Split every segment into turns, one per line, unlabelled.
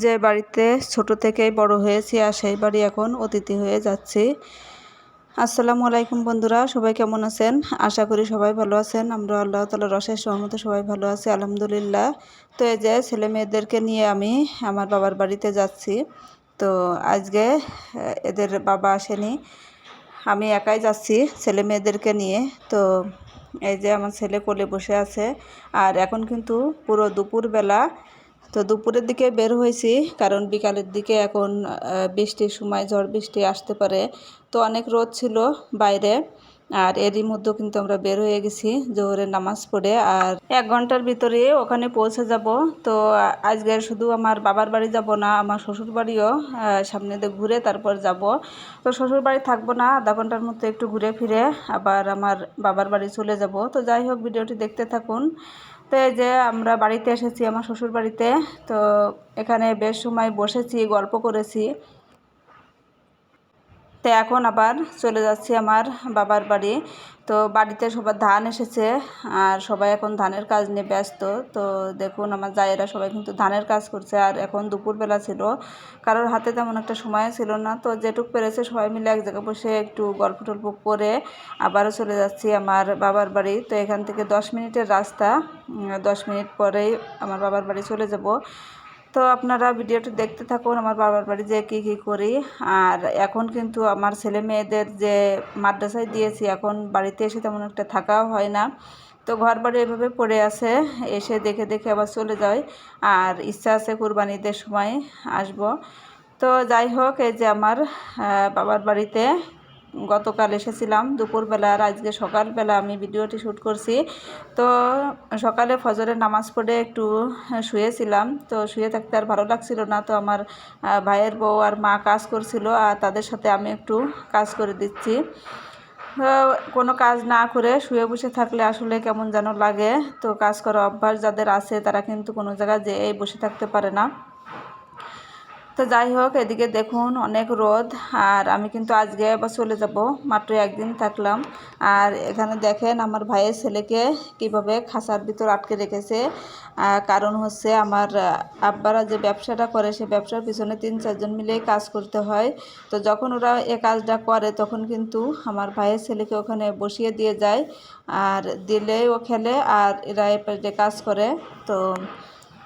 যে বাড়িতে ছোট থেকেই বড় হয়েছি আর সেই বাড়ি এখন অতিথি হয়ে যাচ্ছি। আসসালামু আলাইকুম বন্ধুরা, সবাই কেমন আছেন? আশা করি সবাই ভালো আছেন। আমরা আল্লাহ তালা রসের সহমতে সবাই ভালো আছি, আলহামদুলিল্লাহ। তো এই যে ছেলে মেয়েদেরকে নিয়ে আমি আমার বাবার বাড়িতে যাচ্ছি। তো আজকে এদের বাবা আসেনি। আমি একাই যাচ্ছি ছেলে মেয়েদেরকে নিয়ে। তো এই যে আমার ছেলে কোলে বসে আছে। আর এখন কিন্তু পুরো দুপুরবেলা তো দুপুরের দিকে বের হয়েছি, কারণ বিকালের দিকে এখন বৃষ্টির সময় ঝড় বৃষ্টি আসতে পারে। তো অনেক রোদ ছিল বাইরে, আর এরই মধ্যে কিন্তু আমরা বের হয়ে গেছি জোহরের নামাজ পড়ে। আর এক ঘণ্টার ভিতরে ওখানে পৌঁছে যাব। তো আজকে শুধু আমার বাবার বাড়ি যাব না, আমার শ্বশুর বাড়িও সামনে দিয়ে ঘুরে তারপর যাব। তো শ্বশুর বাড়ি থাকব না, আধা ঘণ্টার মধ্যে একটু ঘুরে ফিরে আবার আমার বাবার বাড়ি চলে যাব। তো যাই হোক, ভিডিওটি দেখতে থাকুন। তো এই যে আমরা বাড়িতে এসেছি, আমার শ্বশুর বাড়িতে তো এখানে বেশ সময় বসেছি, গল্প করেছি। তো এখন আবার চলে যাচ্ছি আমার বাবার বাড়ি। তো বাড়িতে সবার ধান এসেছে আর সবাই এখন ধানের কাজ নিয়ে ব্যস্ত। তো দেখুন আমার জায়েরা সবাই কিন্তু ধানের কাজ করছে আর এখন দুপুরবেলা ছিল। কারোর হাতে তেমন একটা সময় ছিল না। তো যেটুক পেরেছে সবাই মিলে এক জায়গায় বসে একটু গল্প টল্প করে আবারও চলে যাচ্ছি আমার বাবার বাড়ি। তো এখান থেকে দশ মিনিটের রাস্তা। দশ মিনিট পরেই আমার বাবার বাড়ি চলে যাব। তো আপনারা ভিডিওটি দেখতে থাকুন, আমার বাবার বাড়ি যে কী কী করি। আর এখন কিন্তু আমার ছেলে মেয়েদের যে মাদ্রাসায় দিয়েছি, এখন বাড়িতে এসে তেমন একটা থাকাও হয় না। তো ঘর বাড়ি এভাবে পড়ে আছে, এসে দেখে দেখে আবার চলে যায় আর ইচ্ছা আছে কুরবানিদের সময় আসব। তো যাই হোক, এই যে আমার বাবার বাড়িতে গতকাল এসেছিলাম, দুপুরবেলা আর আজকে সকালবেলা আমি ভিডিওটি শ্যুট করছি। তো সকালে ফজরের নামাজ পড়ে একটু শুয়েছিলাম, তো শুয়ে থাকতে আর ভালো লাগছিল না। তো আমার ভাইয়ের বউ আর মা কাজ করছিল আর তাদের সাথে আমি একটু কাজ করে দিচ্ছি। কোনো কাজ না করে শুয়ে বসে থাকলে আসলে কেমন যেন লাগে। তো কাজ করা অভ্যাস যাদের আছে তারা কিন্তু কোনো জায়গায় যেয়ে বসে থাকতে পারে না। তো যাই হোক এদিকে দেখুন অনেক রোদ। আর আমি কিন্তু আজকে আবার চলে যাব। মাত্র একদিন থাকলাম। আর এখানে দেখেন আমার ভাইয়ের ছেলেকে কীভাবে খাসার ভিতর আটকে রেখেছে। কারণ হচ্ছে আমার আব্বারা যে ব্যবসাটা করে, সে ব্যবসার পিছনে তিন, চারজন মিলেই কাজ করতে হয়। তো যখন ওরা এ কাজটা করে, তখন কিন্তু আমার ভাইয়ের ছেলেকে ওখানে বসিয়ে দিয়ে যায়। আর দিলেই ও খেলে, আর এরা এ কাজ করে। তো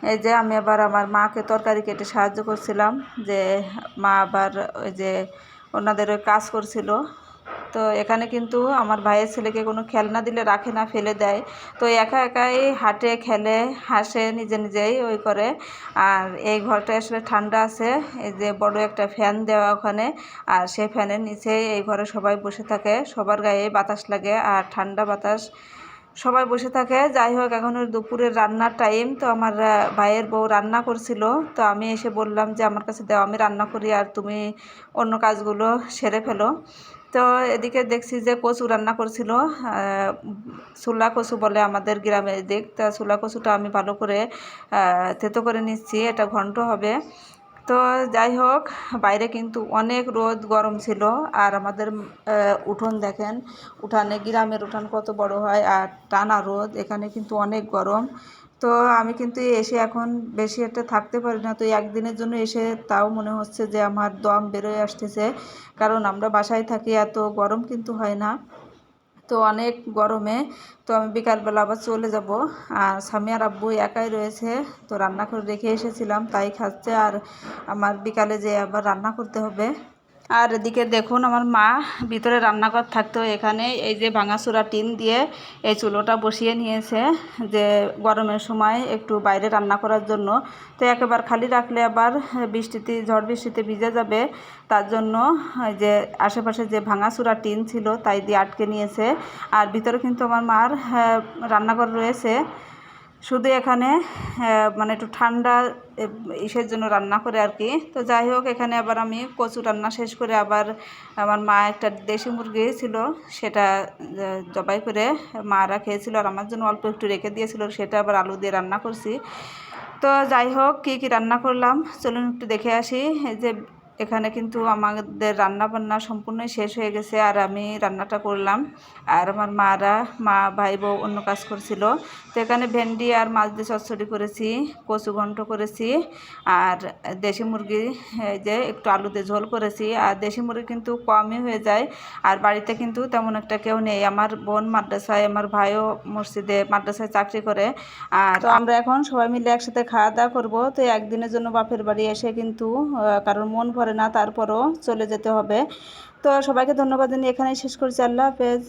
এই যে আমি আবার আমার মাকে তরকারি কেটে সাহায্য করছিলাম যে মা আবার ওই যে ওনাদের ওই কাজ করছিল। তো এখানে কিন্তু আমার ভাইয়ের ছেলেকে কোনো খেলনা দিলে রাখে না, ফেলে দেয়। তো একা একাই হাঁটে, খেলে, হাসে, নিজে নিজেই ওই করে। আর এই ঘরটা আসলে ঠান্ডা আছে, এই যে বড় একটা ফ্যান দেওয়া ওখানে। আর সেই ফ্যানের নিচেই এই ঘরে সবাই বসে থাকে, সবার গায়ে বাতাস লাগে আর ঠান্ডা বাতাস। সবাই বসে থাকে। যাই হোক, এখন দুপুরের রান্নার টাইম তো আমার ভাইয়ের বউ রান্না করছিল। তো আমি এসে বললাম যে, আমার কাছে দাও, আমি রান্না করি আর তুমি অন্য কাজগুলো সেরে ফেলো। তো এদিকে দেখছি যে, কচু রান্না করছিল। ছোলা কচু বলে আমাদের গ্রামের দিক তা ছোলা কচুটা আমি ভালো করে থেতো করে নিচ্ছি। এটা ঘন্ট হবে। তো যাই হোক, বাইরে কিন্তু অনেক রোদ, গরম ছিল। আর আমাদের উঠোন দেখেন, উঠানে গ্রামের উঠান কত বড় হয় আর টানা রোদ, এখানে কিন্তু অনেক গরম। তো আমি কিন্তু এসে এখন বেশি একটা থাকতে পারি না। তো একদিনের জন্য এসে তাও মনে হচ্ছে যে আমার দম বেরোয় আসতেছে। কারণ আমরা বাসায় থাকি, এত গরম কিন্তু হয় না। তো অনেক গরমে, তো আমি বিকালবেলা আবার চলে যাব। আর স্বামী আর আব্বু একাই রয়েছে, তো রান্না করে রেখে এসেছিলাম, তাই খাচ্ছে। আর আমার বিকালে যে আবার রান্না করতে হবে আর এদিকে দেখুন আমার মা ভিতরে রান্নাঘর থাকতো এখানে। এই যে ভাঙাচোরা টিন দিয়ে এই চুলোটা বসিয়ে নিয়েছে যে গরমের সময় একটু বাইরে রান্না করার জন্য। তো একেবারে খালি রাখলে আবার বৃষ্টিতে ঝড় বৃষ্টিতে ভিজে যাবে। তার জন্য যে আশেপাশে যে ভাঙাচোরা টিন ছিল তাই দিয়ে আটকে নিয়েছে। আর ভিতরে কিন্তু আমার মার হ্যাঁ, রান্নাঘর রয়েছে। শুধু এখানে মানে একটু ঠান্ডা ইসের জন্য রান্না করে আর কি। তো যাই হোক, এখানে আবার আমি কচু রান্না শেষ করে আবার আমার মা একটা দেশি মুরগি ছিল, সেটা জবাই করে মারা খেয়েছিল আর আমার জন্য অল্প একটু রেখে দিয়েছিল, সেটা আবার আলু দিয়ে রান্না করছি। তো যাই হোক, কী কী রান্না করলাম, চলুন একটু দেখে আসি। যে এখানে কিন্তু আমাদের রান্না বান্না সম্পূর্ণই শেষ হয়ে গেছে আর আমি রান্নাটা করলাম। আর আমার মারা, মা, ভাই, বউ অন্য কাজ করছিল। তো এখানে ভেন্ডি আর মাছ দিয়ে চচ্চড়ি করেছি, কচু ঘন্ট করেছি আর দেশি মুরগি যে একটু আলু দিয়ে ঝোল করেছি। আর দেশি মুরগি কিন্তু কমই হয়ে যায় আর বাড়িতে কিন্তু তেমন একটা কেউ নেই। আমার বোন মাদ্রাসায়, আমার ভাইও মসজিদে মাদ্রাসায় চাকরি করে। আর আমরা এখন সবাই মিলে একসাথে খাওয়া দাওয়া করব। তো একদিনের জন্য বাপের বাড়ি এসে কিন্তু কারোর মন ভরে না তারপরও চলে যেতে হবে। তো সবাইকে ধন্যবাদ জানিয়ে এখানেই শেষ করছি। আল্লাহ হাফেজ।